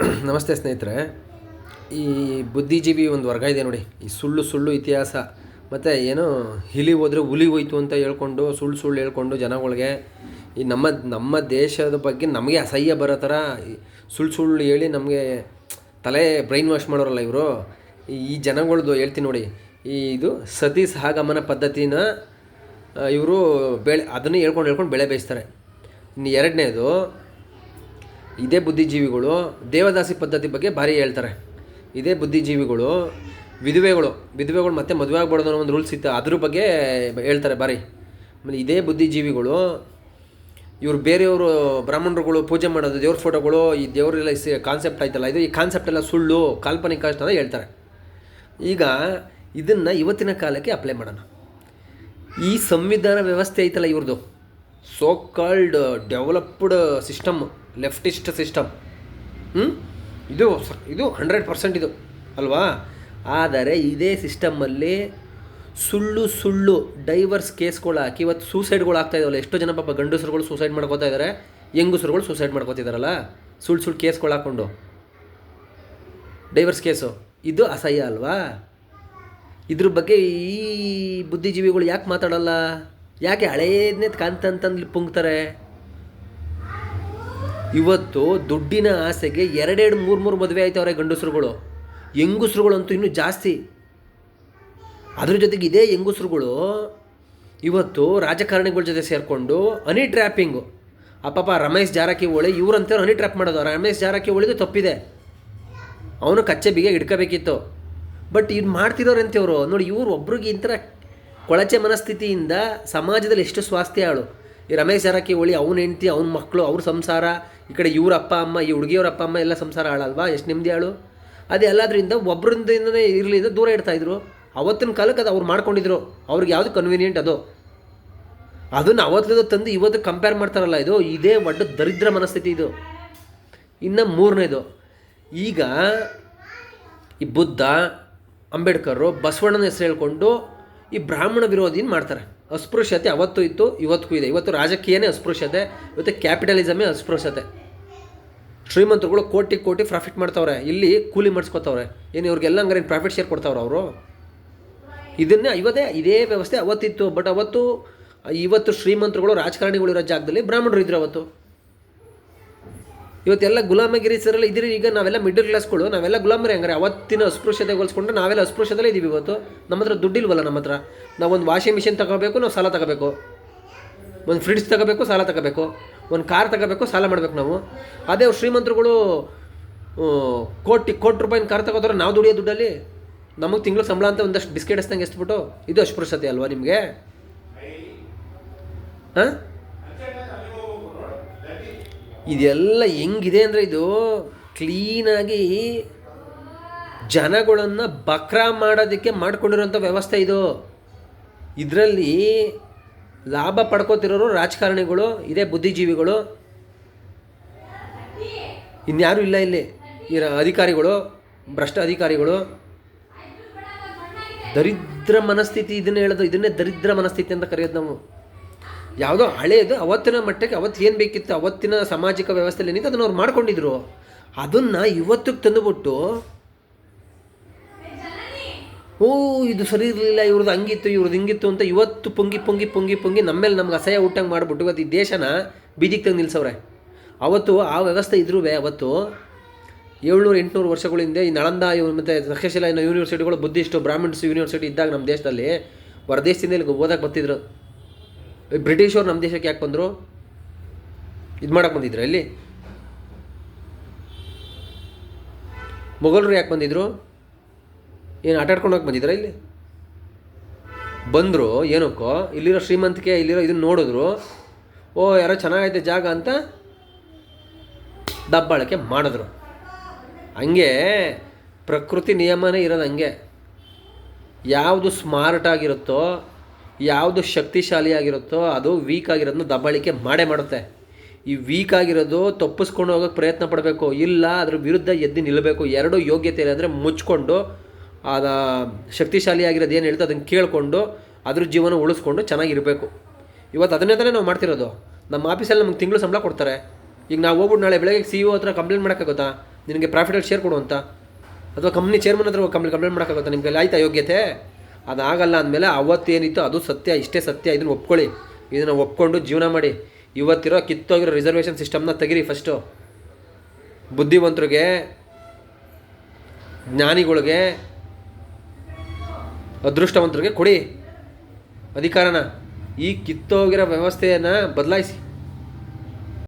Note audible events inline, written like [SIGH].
[CLEARS THROAT] ನಮಸ್ತೆ ಸ್ನೇಹಿತರೆ. ಈ ಬುದ್ಧಿಜೀವಿ ಒಂದು ವರ್ಗ ಇದೆ ನೋಡಿ. ಈ ಸುಳ್ಳು ಸುಳ್ಳು ಇತಿಹಾಸ, ಮತ್ತು ಏನು ಹಿಲಿ ಹೋದರೆ ಹುಲಿ ಹೋಯ್ತು ಅಂತ ಹೇಳ್ಕೊಂಡು, ಸುಳ್ಳು ಸುಳ್ಳು ಹೇಳ್ಕೊಂಡು ಜನಗಳಿಗೆ ಈ ನಮ್ಮ ನಮ್ಮ ದೇಶದ ಬಗ್ಗೆ ನಮಗೆ ಅಸಹ್ಯ ಬರೋ ಥರ ಸುಳ್ಳು ಸುಳ್ಳು ಹೇಳಿ ನಮಗೆ ತಲೆ ಬ್ರೈನ್ ವಾಶ್ ಮಾಡೋರಲ್ಲ ಇವರು. ಈ ಜನಗಳದ್ದು ಹೇಳ್ತೀನಿ ನೋಡಿ. ಈ ಇದು ಸತಿ ಸಹಗಮನ ಪದ್ಧತಿನ ಇವರು ಬೆಳೆ, ಅದನ್ನು ಹೇಳ್ಕೊಂಡು ಹೇಳ್ಕೊಂಡು ಬೆಳೆ ಬೇಯಿಸ್ತಾರೆ. ಇನ್ನು ಎರಡನೇದು ಇದೇ ಬುದ್ಧಿಜೀವಿಗಳು ದೇವದಾಸಿ ಪದ್ಧತಿ ಬಗ್ಗೆ ಭಾರಿ ಹೇಳ್ತಾರೆ. ಇದೇ ಬುದ್ಧಿಜೀವಿಗಳು, ವಿಧವೆಗಳು ವಿಧವೆಗಳು ಮತ್ತೆ ಮದುವೆ ಆಗ್ಬಾರ್ದು ಅನ್ನೋ ಒಂದು ರೂಲ್ಸ್ ಇತ್ತು. ಅದ್ರ ಬಗ್ಗೆ ಹೇಳ್ತಾರೆ ಭಾರಿ. ಆಮೇಲೆ ಇದೇ ಬುದ್ಧಿಜೀವಿಗಳು, ಇವರು ಬೇರೆಯವರು ಬ್ರಾಹ್ಮಣರುಗಳು ಪೂಜೆ ಮಾಡೋದು, ದೇವ್ರ ಫೋಟೋಗಳು, ಈ ದೇವರೆಲ್ಲ ಇಸ್ ಕಾನ್ಸೆಪ್ಟ್ ಆಯ್ತಲ್ಲ, ಇದು ಈ ಕಾನ್ಸೆಪ್ಟ್ ಎಲ್ಲ ಸುಳ್ಳು, ಕಾಲ್ಪನಿಕ ಅಂತ ಹೇಳ್ತಾರೆ. ಈಗ ಇದನ್ನು ಇವತ್ತಿನ ಕಾಲಕ್ಕೆ ಅಪ್ಲೈ ಮಾಡೋಣ. ಈ ಸಂವಿಧಾನ ವ್ಯವಸ್ಥೆ ಐತಲ್ಲ ಇವ್ರದ್ದು so called developed system leftist system ಇದು ಇದು ಹಂಡ್ರೆಡ್ ಪರ್ಸೆಂಟ್ ಇದು, ಅಲ್ವಾ? ಆದರೆ ಇದೇ ಸಿಸ್ಟಮಲ್ಲಿ ಸುಳ್ಳು ಸುಳ್ಳು ಡೈವರ್ಸ್ ಕೇಸ್ಗಳು ಹಾಕಿ ಇವತ್ತು ಸೂಸೈಡ್ಗಳು ಆಗ್ತಾ ಇದಾವಲ್ಲ, ಎಷ್ಟೋ ಜನ ಪಾಪ ಗಂಡಸರುಗಳು ಸೂಸೈಡ್ ಮಾಡ್ಕೋತಾ ಇದ್ದಾರೆ ಹೆಂಗಸರುಗಳು ಸೂಸೈಡ್ ಮಾಡ್ಕೋತಿದಾರಲ್ಲ ಸುಳ್ಳು ಸುಳ್ಳು ಕೇಸ್ಗಳು ಹಾಕ್ಕೊಂಡು ಡೈವರ್ಸ್ ಕೇಸು ಇದು ಅಸಹ್ಯ ಅಲ್ವಾ? ಇದ್ರ ಬಗ್ಗೆ ಈ ಬುದ್ಧಿಜೀವಿಗಳು ಯಾಕೆ ಮಾತಾಡಲ್ಲ? ಯಾಕೆ ಹಳೇದನ್ನೇ ಕಾಂತಂತಂದು ಪುಂಗ್ತಾರೆ? ಇವತ್ತು ದುಡ್ಡಿನ ಆಸೆಗೆ ಎರಡೆರಡು ಮೂರು ಮೂರು ಮದುವೆ ಆಯ್ತವ್ರೆ ಗಂಡಸರುಗಳು. ಹೆಂಗಸ್ರುಗಳಂತೂ ಇನ್ನೂ ಜಾಸ್ತಿ. ಅದ್ರ ಜೊತೆಗೆ ಇದೇ ಹೆಂಗಸ್ರುಗಳು ಇವತ್ತು ರಾಜಕಾರಣಿಗಳ ಜೊತೆ ಸೇರಿಕೊಂಡು ಹನಿ ಟ್ರ್ಯಾಪಿಂಗು. ಅಪ್ಪಪ್ಪ ರಮೇಶ್ ಜಾರಕಿಹೊಳಿ ಇವ್ರಂತ ಹನಿ ಟ್ರ್ಯಾಪ್ ಮಾಡೋದು. ರಮೇಶ್ ಜಾರಕಿಹೊಳಿದು ತಪ್ಪಿದೆ. ಅವನು ಕಚ್ಚೆ ಬಿಗೆ ಹಿಡ್ಕೋಬೇಕಿತ್ತು. ಬಟ್ ಇದು ಮಾಡ್ತಿರೋರಂತವ್ರು ನೋಡಿ ಇವ್ರು ಒಬ್ರಿಗೆ ಈ ಕೊಳಚೆ ಮನಸ್ಥಿತಿಯಿಂದ ಸಮಾಜದಲ್ಲಿ ಎಷ್ಟು ಸ್ವಾಸ್ಥ್ಯ ಆಳು ಈ ರಮೇಶ್ ಜಾರಕಿಹೊಳಿ ಅವ್ನ ಹೆಂಡ್ತಿ, ಅವ್ನ ಮಕ್ಕಳು ಅವ್ರ ಸಂಸಾರ, ಈ ಕಡೆ ಇವ್ರ ಅಪ್ಪ, ಅಮ್ಮ, ಈ ಹುಡುಗಿಯವ್ರ ಅಪ್ಪ, ಅಮ್ಮ ಎಲ್ಲ ಸಂಸಾರ ಆಳಲ್ವಾ ಎಷ್ಟು ನೆಮ್ಮದಿ ಆಳು ಅದೇ ಎಲ್ಲದರಿಂದ ಇರಲಿ ದೂರ ಇಡ್ತಾಯಿದ್ರು ಅವತ್ತಿನ ಕಾಲಕ್ಕೆ ಅದು ಅವ್ರು ಮಾಡ್ಕೊಂಡಿದ್ರು. ಅವ್ರಿಗೆ ಯಾವುದು ಕನ್ವೀನಿಯೆಂಟ್ ಅದು? ಅದನ್ನು ಅವತ್ತದು ತಂದು ಇವತ್ತು ಕಂಪೇರ್ ಮಾಡ್ತಾರಲ್ಲ ಇದು? ಇದೇ ಒಡ್ಡ ದರಿದ್ರ ಮನಸ್ಥಿತಿ ಇದು. ಇನ್ನು ಮೂರನೇದು. ಈಗ ಈ ಬುದ್ಧ, ಅಂಬೇಡ್ಕರು, ಬಸವಣ್ಣನ ಹೆಸರು ಹೇಳ್ಕೊಂಡು ಈ ಬ್ರಾಹ್ಮಣ ವಿರೋಧಿನ ಮಾಡ್ತಾರೆ? ಅಸ್ಪೃಶ್ಯತೆ ಅವತ್ತು ಇತ್ತು, ಇವತ್ತಿಗೂ ಇದೆ. ಇವತ್ತು ರಾಜಕೀಯನೇ ಅಸ್ಪೃಶ್ಯತೆ, ಇವತ್ತು ಕ್ಯಾಪಿಟಲಿಸಮೇ ಅಸ್ಪೃಶ್ಯತೆ. ಶ್ರೀಮಂತರುಗಳು ಕೋಟಿ ಕೋಟಿ ಪ್ರಾಫಿಟ್ ಮಾಡ್ತಾವ್ರೆ, ಇಲ್ಲಿ ಕೂಲಿ ಮಾಡಿಸ್ಕೊತವ್ರೆ. ಏನು ಇವ್ರಿಗೆಲ್ಲ ಹಂಗಾರೆ ಪ್ರಾಫಿಟ್ ಶೇರ್ ಕೊಡ್ತಾವ್ರೆ ಅವರು? ಇದನ್ನೇ ಇವತ್ತೇ ಇದೇ ವ್ಯವಸ್ಥೆ ಅವತ್ತಿತ್ತು. ಬಟ್ ಅವತ್ತು, ಇವತ್ತು ಶ್ರೀಮಂತರುಗಳು, ರಾಜಕಾರಣಿಗಳು ಇರೋ ಜಾಗದಲ್ಲಿ ಬ್ರಾಹ್ಮಣರು ಇದ್ರು ಅವತ್ತು. ಇವತ್ತೆಲ್ಲ ಗುಲಾಮಗಿರಿ ಸರಲ್ಲಿ ಇದ್ರಿ ಈಗ ನಾವೆಲ್ಲ ಮಿಡಲ್ ಕ್ಲಾಸ್ಗಳು ನಾವೆಲ್ಲ ಗುಲಾಮರಿ ಹಂಗಾರೆ. ಅವತ್ತಿನ ಅಸ್ಪೃಶ್ಯತೆ ಹೋಲಿಸ್ಕೊಂಡು ನಾವೆಲ್ಲ ಅಸ್ಪೃಶ್ಯದಲ್ಲೇ ಇದ್ದೀವಿ ಇವತ್ತು. ನಮ್ಮ ಹತ್ರ ದುಡ್ಡಿಲ್ವಲ್ಲ ನಮ್ಮ ಹತ್ರ ನಾವು ಒಂದು ವಾಷಿಂಗ್ ಮಿಷಿನ್ ತಗೋಬೇಕು, ನಾವು ಸಾಲ ತಗೋಬೇಕು. ಒಂದು ಫ್ರಿಡ್ಜ್ ತಗೋಬೇಕು, ಸಾಲ ತಗೋಬೇಕು. ಒಂದು ಕಾರ್ ತಗೋಬೇಕು, ಸಾಲ ಮಾಡಬೇಕು ನಾವು. ಅದೇ ಶ್ರೀಮಂತರುಗಳು ಕೋಟಿ ಕೋಟಿ ರೂಪಾಯಿನ ಕಾರ್ ತಗೋದ್ರೆ ನಾವು ದುಡಿಯೋ ದುಡ್ಡಲ್ಲಿ. ನಮಗೆ ತಿಂಗಳು ಸಂಬಳ ಅಂತ ಒಂದಷ್ಟು ಬಿಸ್ಕೆಟ್ ಹಚ್ಚಿದಂಗೆ ಎಸ್ಬಿಟ್ಟು, ಇದು ಅಸ್ಪೃಶ್ಯತೆ ಅಲ್ವಾ ನಿಮಗೆ? ಹಾಂ? ಇದೆಲ್ಲ ಹೆಂಗಿದೆ ಅಂದರೆ ಇದು ಕ್ಲೀನಾಗಿ ಜನಗಳನ್ನು ಬಕ್ರಾ ಮಾಡೋದಕ್ಕೆ ಮಾಡಿಕೊಂಡಿರೋಂಥ ವ್ಯವಸ್ಥೆ ಇದು. ಇದರಲ್ಲಿ ಲಾಭ ಪಡ್ಕೋತಿರೋರು ರಾಜಕಾರಣಿಗಳು, ಇದೇ ಬುದ್ಧಿಜೀವಿಗಳು. ಇನ್ಯಾರೂ ಇಲ್ಲ ಇಲ್ಲಿ. ಅಧಿಕಾರಿಗಳು, ಭ್ರಷ್ಟ ಅಧಿಕಾರಿಗಳು. ದರಿದ್ರ ಮನಸ್ಥಿತಿ ಇದನ್ನೇ ಹೇಳೋದು, ಇದನ್ನೇ ದರಿದ್ರ ಮನಸ್ಥಿತಿ ಅಂತ ಕರೆಯೋದು ನಾವು. ಯಾವುದೋ ಹಳೆಯದು ಅವತ್ತಿನ ಮಟ್ಟಕ್ಕೆ ಅವತ್ತು ಏನು ಬೇಕಿತ್ತು, ಅವತ್ತಿನ ಸಾಮಾಜಿಕ ವ್ಯವಸ್ಥೆಯಲ್ಲಿ ಏನಿತ್ತು ಅದನ್ನು ಅವ್ರು ಮಾಡ್ಕೊಂಡಿದ್ರು. ಅದನ್ನು ಇವತ್ತಿಗೆ ತಂದುಬಿಟ್ಟು, ಓ, ಇದು ಸರಿ ಇರಲಿಲ್ಲ ಇವ್ರದ್ದು ಹಂಗಿತ್ತು ಇವ್ರದ್ದು ಹಿಂಗಿತ್ತು ಅಂತ ಇವತ್ತು ಪೊಂಗಿ ಪೊಂಗಿ ಪೊಂಗಿ ಪೊಂಗಿ ನಮ್ಮೇಲೆ ನಮ್ಗೆ ಅಸಹ್ಯ ಊಟಂಗೆ ಮಾಡಿಬಿಟ್ಟು ಇವತ್ತು ಈ ದೇಶನ ಬೀದಿಗೆ ತಂದು ನಿಲ್ಸವ್ರೆ. ಅವತ್ತು ಆ ವ್ಯವಸ್ಥೆ ಇದ್ರೂ ಅವತ್ತು ಏಳ್ನೂರು, ಎಂಟುನೂರು ವರ್ಷಗಳ ಹಿಂದೆ ಈ ನಳಂದ ಮತ್ತು ತಕ್ಷಶಿಲಾ ಯೂನಿವರ್ಸಿಟಿಗಳು ಬುದ್ಧಿಸ್ಟು, ಬ್ರಾಹ್ಮಣ್ಸ್ ಯೂನಿವರ್ಸಿಟಿ ಇದ್ದಾಗ ನಮ್ಮ ದೇಶದಲ್ಲಿ ಹೊರದೇಶದಿಂದ ಇಲ್ಲಿ ಓದಕ್ಕೆ ಬರ್ತಿದ್ರು. ಈ ಬ್ರಿಟಿಷರು ನಮ್ಮ ದೇಶಕ್ಕೆ ಯಾಕೆ ಬಂದರು? ಇದು ಮಾಡಕ್ಕೆ ಬಂದಿದ್ರು ಇಲ್ಲಿ? ಮೊಘಲರು ಯಾಕೆ ಬಂದಿದ್ರು? ಏನು ಆಟ ಬಂದಿದ್ರು ಹೋಗಿ ಬಂದಿದ್ರ ಇಲ್ಲಿ? ಬಂದರು, ಏನಕ್ಕೋ, ಇಲ್ಲಿರೋ ಶ್ರೀಮಂತಿಕೆ, ಇಲ್ಲಿರೋ ಇದನ್ನ ನೋಡಿದ್ರು. ಓ, ಯಾರೋ ಚೆನ್ನಾಗೈತೆ ಜಾಗ ಅಂತ ದಬ್ಬಾಳಿಕೆ ಮಾಡಿದ್ರು. ಹಂಗೆ ಪ್ರಕೃತಿ ನಿಯಮನೇ ಇರೋದು ಹಂಗೆ. ಯಾವುದು ಸ್ಮಾರ್ಟ್ ಆಗಿರುತ್ತೋ ಯಾವುದು ಶಕ್ತಿಶಾಲಿ ಆಗಿರುತ್ತೋ ಅದು ವೀಕ್ ಆಗಿರೋದನ್ನ ದಬ್ಬಾಳಿಕೆ ಮಾಡೇ ಮಾಡುತ್ತೆ. ಈ ವೀಕ್ ಆಗಿರೋದು ತಪ್ಪಿಸ್ಕೊಂಡು ಹೋಗೋಕ್ಕೆ ಪ್ರಯತ್ನ ಪಡಬೇಕು, ಇಲ್ಲ ಅದ್ರ ವಿರುದ್ಧ ಎದ್ದು ನಿಲ್ಲಬೇಕು ಎರಡು ಯೋಗ್ಯತೆ ಇಲ್ಲ ಅಂದರೆ ಮುಚ್ಕೊಂಡು ಅದ ಶಕ್ತಿಶಾಲಿ ಆಗಿರೋದು ಏನು ಹೇಳ್ತೋ ಅದನ್ನು ಕೇಳಿಕೊಂಡು ಅದ್ರ ಜೀವನ ಉಳಿಸ್ಕೊಂಡು ಚೆನ್ನಾಗಿರಬೇಕು. ಇವತ್ತು ಅದನ್ನೇ ತಾನೇ ನಾವು ಮಾಡ್ತಿರೋದು. ನಮ್ಮ ಆಫೀಸಲ್ಲಿ ನಮ್ಗೆ ತಿಂಗಳು ಸಂಬಳ ಕೊಡ್ತಾರೆ. ಈಗ ನಾವು ಹೋಗ್ಬಿಟ್ಟು ನಾಳೆ ಬೆಳಗ್ಗೆ ಸಿ ಇ ಹತ್ರ ಕಂಪ್ಲೇಂಟ್ ಮಾಡೋಕ್ಕಾಗುತ್ತಾ ನಿನಗೆ ಪ್ರಾಫಿಟಲ್ಲಿ ಶೇರ್ ಕೊಡು ಅಂತ. ಅಥವಾ ಕಂಪ್ನಿ ಚೇರ್ಮನ್ ಹತ್ರ ಕಂಪ್ಲೇಂಟ್ ಕಂಪ್ಲೇಂಟ್ ಮಾಡೋಕ್ಕಾಗುತ್ತಾ ನಿಮಗೆ ಆಯ್ತಾ ಯೋಗ್ಯತೆ? ಅದಾಗಲ್ಲ ಅಂದಮೇಲೆ ಅವತ್ತೇನಿತ್ತು, ಅದು ಸತ್ಯ, ಇಷ್ಟೇ ಸತ್ಯ, ಇದನ್ನು ಒಪ್ಕೊಳ್ಳಿ. ಇದನ್ನು ಒಪ್ಕೊಂಡು ಜೀವನ ಮಾಡಿ. ಇವತ್ತಿರೋ ಕಿತ್ತೋಗಿರೋ ರಿಸರ್ವೇಷನ್ ಸಿಸ್ಟಮ್ನ ತೆಗಿರಿ ಫಸ್ಟು ಬುದ್ಧಿವಂತರಿಗೆ, ಜ್ಞಾನಿಗಳಿಗೆ, ಅದೃಷ್ಟವಂತರಿಗೆ ಕೊಡಿ. ಅಧಿಕಾರನ. ಈ ಕಿತ್ತೋಗಿರೋ ವ್ಯವಸ್ಥೆಯನ್ನು ಬದಲಾಯಿಸಿ.